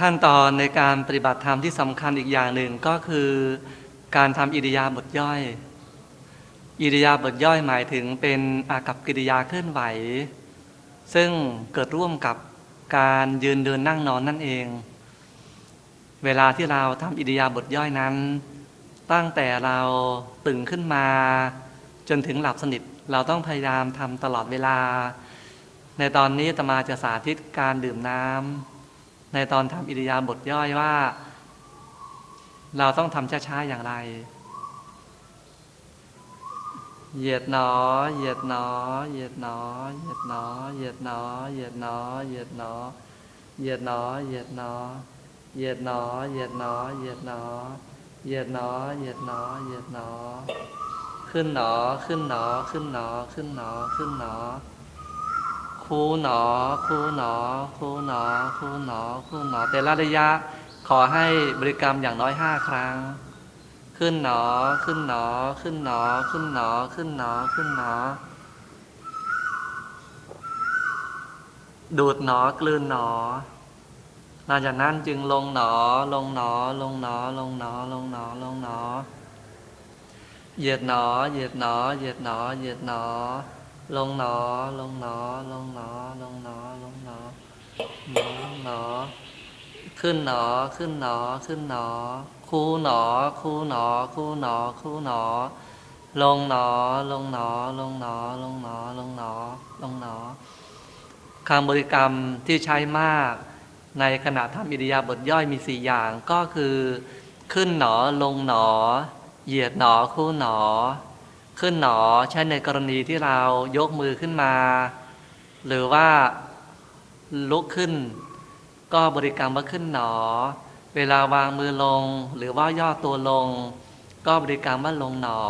ขั้นตอนในการปฏิบัติธรรมที่สำคัญอีกอย่างหนึ่งก็คือการทำอิริยาบถย่อย อิริยาบถย่อยหมายถึงเป็นอากับกิริยาเคลื่อนไหว ซึ่งเกิดร่วมกับการยืนเดินนั่งนอนนั่นเอง เวลาที่เราทำอิริยาบถย่อยนั้น ตั้งแต่เราตื่นขึ้นมา จนถึงหลับสนิทเราต้องพยายามทำตลอดเวลา ในตอนนี้ตมาจะสาธิตการดื่มน้ำ ในตอนทำอิริยาบถย่อยว่า เราต้องทำช้าๆอย่างไร เหยียดหนอ เหยียดหนอ เหยียดหนอ เหยียดหนอ เหยียดหนอ เหยียดหนอ เหยียดหนอ เหยียดหนอ เหยียดหนอ เหยียดหนอ เหยียดหนอ เหยียดหนอ เหยียดหนอ เหยียดหนอ เหยียดหนอ ขึ้นหนอ ขึ้นหนอ ขึ้นหนอ ขึ้นหนอ ขึ้นหนอ คูหนอ คูหนอ คูหนอ คูหนอ คูหนอ แต่ละระยะขอให้บริกรรมอย่างน้อยห้าครั้ง ขึ้นหนอ ขึ้นหนอ ขึ้นหนอ ขึ้นหนอ ขึ้นหนอ ขึ้นหนอ ดูดหนอกลืนหนอหลังจากนั้นจึงลงหนอ ลงหนอ ลงหนอ ลงหนอ ลงหนอ ลงหนอ เหยียดหนอ เหยียดหนอ เหยียดหนอ เหยียดหนอ ลงหนอ ลงหนอ ลงหนอ ลงหนอ ลงหนอหนอหนอ ขึ้นหนอ ขึ้นหนอ ขึ้นหนอ คู่หนอ คู่หนอ คู่หนอ คู่หนอ ลงหนอ ลงหนอ ลงหนอ ลงหนอ ลงหนอ ลงหนอคำบริกรรมที่ใช้มากในขณะทำอิริยาบถย่อยมีสี่อย่างก็คือ ขึ้นหนอ ลงหนอ เหยียดหนอ คู่หนอ ขึ้นหนอใช้ในกรณีที่เรายกมือขึ้นมา หรือว่าลุกขึ้น ก็บริกรรมว่าขึ้นหนอ เวลาวางมือลง หรือว่าย่อตัวลง ก็บริกรรมว่าลงหนอ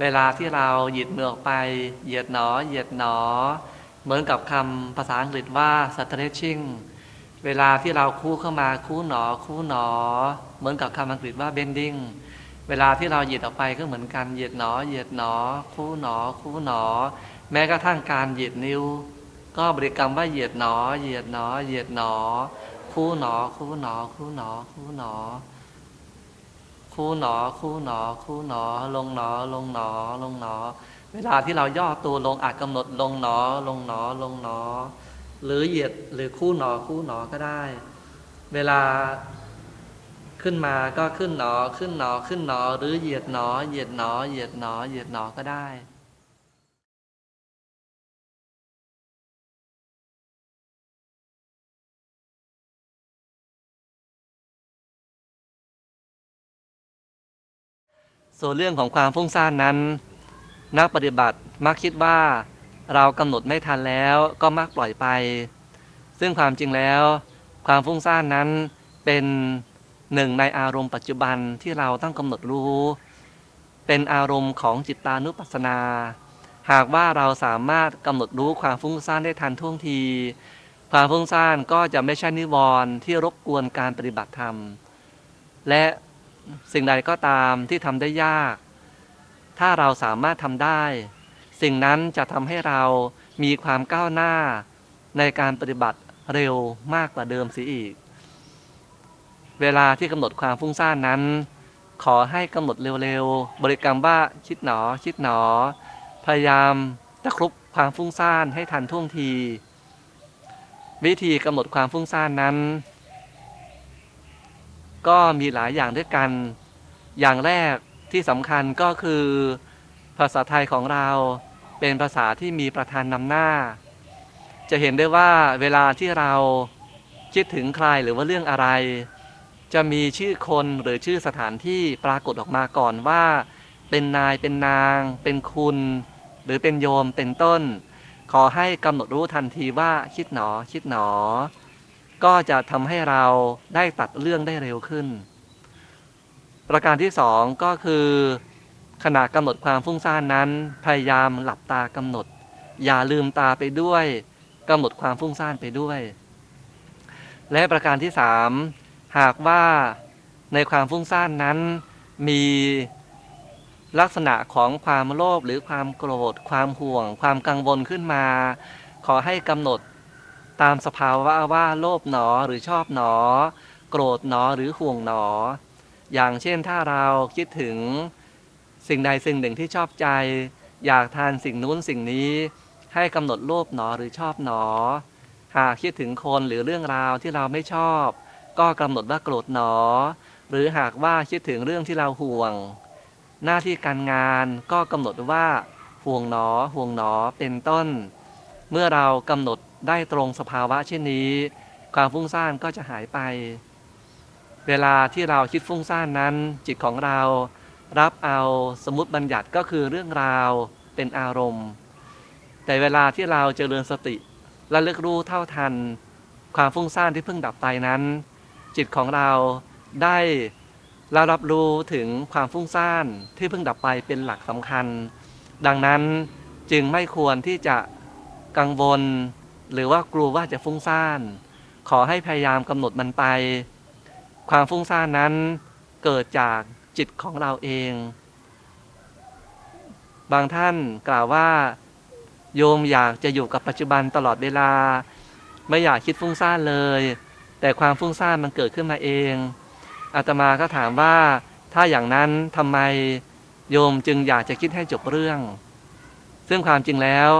เวลาที่เราหยิดมือออกไป เหยียดหนอ เหยียดหนอ เหมือนกับคำภาษาอังกฤษว่า stretching เวลาที่เราคู่เข้ามาคู่หนอ คู่หนอ เหมือนกับคำอังกฤษว่า bending เวลาที่เราเหยียดออกไปก็เหมือนกันเหยียดหนอเหยียดหนอ คู่หนอ คู่หนอ แม้กระทั่งการเหยียดนิ้ว ก็บริกรรมว่าเหยียดหนอ เหยียดหนอ เหยียดหนอ คู่หนอ คู่หนอ คู่หนอ คู่หนอ คู่หนอ คู่หนอ คู่หนอ ลงหนอ ลงหนอ ลงหนอ เวลาที่เราย่อตัวลงอาจกำหนดลงหนอ ลงหนอ ลงหนอ หรือเหยียดหรือคู่หนอ คู่หนอก็ได้ เวลา ขึ้นมาก็ขึ้นหนอขึ้นหนอขึ้นหนอ หรือเหยียดหนอ เหยียดหนอ เหยียดหนอ เหยียดหนอก็ได้ส่วนเรื่องของความฟุ้งซ่านนั้น นักปฏิบัติมักคิดว่าเรากำหนดไม่ทันแล้วก็มักปล่อยไป ซึ่งความจริงแล้ว ความฟุ้งซ่านนั้นเป็น หนึ่งในอารมณ์ปัจจุบันที่เราต้องกำหนดรู้ เป็นอารมณ์ของจิตตานุปัสสนา หากว่าเราสามารถกำหนดรู้ความฟุ้งซ่านได้ทันท่วงที ความฟุ้งซ่านก็จะไม่ใช่นิวรณ์ที่รบกวนการปฏิบัติธรรม และสิ่งใดก็ตามที่ทำได้ยาก ถ้าเราสามารถทำได้ สิ่งนั้นจะทำให้เรามีความก้าวหน้าในการปฏิบัติเร็วมากกว่าเดิมเสียอีก เวลาที่กำหนดความฟุ้งซ่านนั้น ขอให้กำหนดเร็วๆ บริกรรมว่าชิดหนอ ชิดหนอ พยายามตะครุบความฟุ้งซ่านให้ทันท่วงที วิธีกำหนดความฟุ้งซ่านนั้น ก็มีหลายอย่างด้วยกัน อย่างแรกที่สำคัญก็คือ ภาษาไทยของเราเป็นภาษาที่มีประธานนำหน้า จะเห็นได้ว่าเวลาที่เราคิดถึงใครหรือว่าเรื่องอะไร จะมีชื่อคนหรือชื่อสถานที่ปรากฏออกมาก่อนว่า เป็นนายเป็นนาง เป็นคุณ หรือเป็นโยมเป็นต้น ขอให้กำหนดรู้ทันทีว่าคิดหนอ คิดหนอ ก็จะทำให้เราได้ตัดเรื่องได้เร็วขึ้น ประการที่สองก็คือขณะกำหนดความฟุ้งซ่านนั้น พยายามหลับตากำหนด อย่าลืมตาไปด้วยกำหนดความฟุ้งซ่านไปด้วย และประการที่สาม หากว่าในความฟุ้งซ่านนั้นมีลักษณะของความโลภหรือความโกรธ ความห่วง ความกังวลขึ้นมา ขอให้กำหนดตามสภาวะว่าโลภหนอหรือชอบหนอ โกรธหนอหรือห่วงหนอ อย่างเช่นถ้าเราคิดถึงสิ่งใดสิ่งหนึ่งที่ชอบใจ อยากทานสิ่งนู้นสิ่งนี้ ให้กำหนดโลภหนอหรือชอบหนอ หากคิดถึงคนหรือเรื่องราวที่เราไม่ชอบ ก็กำหนดว่าโกรธหนอ หรือหากว่าคิดถึงเรื่องที่เราห่วง หน้าที่การงานก็กำหนดว่าห่วงหนอ ห่วงหนอเป็นต้น เมื่อเรากำหนดได้ตรงสภาวะเช่นนี้ ความฟุ้งซ่านก็จะหายไป เวลาที่เราคิดฟุ้งซ่านนั้น จิตของเรารับเอาสมมติบัญญัติก็คือเรื่องราวเป็นอารมณ์ แต่เวลาที่เราเจริญสติและเลือกรู้เท่าทัน ความฟุ้งซ่านที่เพิ่งดับไปนั้น จิตของเราได้เรารับรู้ถึงความฟุ้งซ่านที่เพิ่งดับไปเป็นหลักสำคัญ ดังนั้นจึงไม่ควรที่จะกังวล หรือว่ากลัวว่าจะฟุ้งซ่าน ขอให้พยายามกำหนดมันไป ความฟุ้งซ่านนั้นเกิดจากจิตของเราเอง บางท่านกล่าวว่า โยมอยากจะอยู่กับปัจจุบันตลอดเวลา ไม่อยากคิดฟุ้งซ่านเลย แต่ความฟุ้งซ่านมันเกิดขึ้นมาเอง อาตมาก็ถามว่าถ้าอย่างนั้นทำไมโยมจึงอยากจะคิดให้จบเรื่อง ซึ่งความจริงแล้ว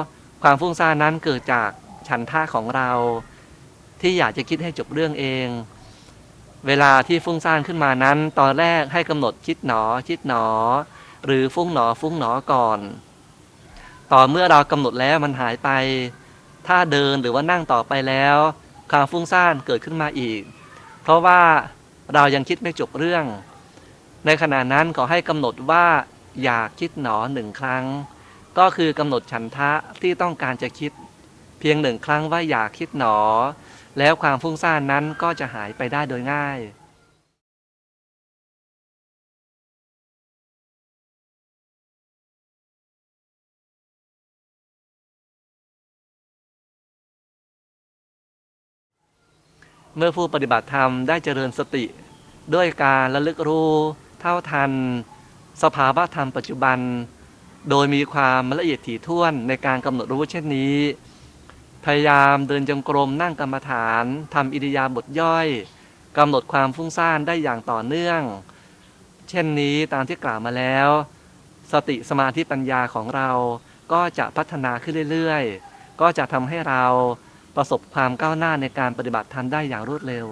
ความฟุ้งซ่านนั้นเกิดจากฉันท่าของเรา ที่อยากจะคิดให้จบเรื่องเอง เวลาที่ฟุ้งซ่านขึ้นมานั้น ตอนแรกให้กำหนดคิดหนอคิดหนอ หรือฟุ้งหนอฟุ้งหนอก่อน ต่อเมื่อเรากำหนดแล้วมันหายไป ถ้าเดินหรือว่านั่งต่อไปแล้ว ความฟุ้งซ่านเกิดขึ้นมาอีก เพราะว่าเรายังคิดไม่จบเรื่อง ในขณะนั้นขอให้กำหนดว่าอยากคิดหนอหนึ่งครั้ง ก็คือกำหนดฉันทะที่ต้องการจะคิด เพียงหนึ่งครั้งว่าอยากคิดหนอ แล้วความฟุ้งซ่านนั้นก็จะหายไปได้โดยง่าย เมื่อผู้ปฏิบัติธรรมได้เจริญสติ ด้วยการระลึกรู้เท่าทัน สภาวะธรรมปัจจุบัน โดยมีความละเอียดถี่ถ้วนในการกำหนดรู้เช่นนี้ พยายามเดินจงกรมนั่งกรรมฐานทำอิริยาบถย่อยกำหนดความฟุ้งซ่านได้อย่างต่อเนื่อง เช่นนี้ตามที่กล่าวมาแล้ว สติสมาธิปัญญาของเราก็จะพัฒนาขึ้นเรื่อยๆ ก็จะทำให้เรา ประสบความก้าวหน้าในการปฏิบัติธรรมได้อย่างรวดเร็ว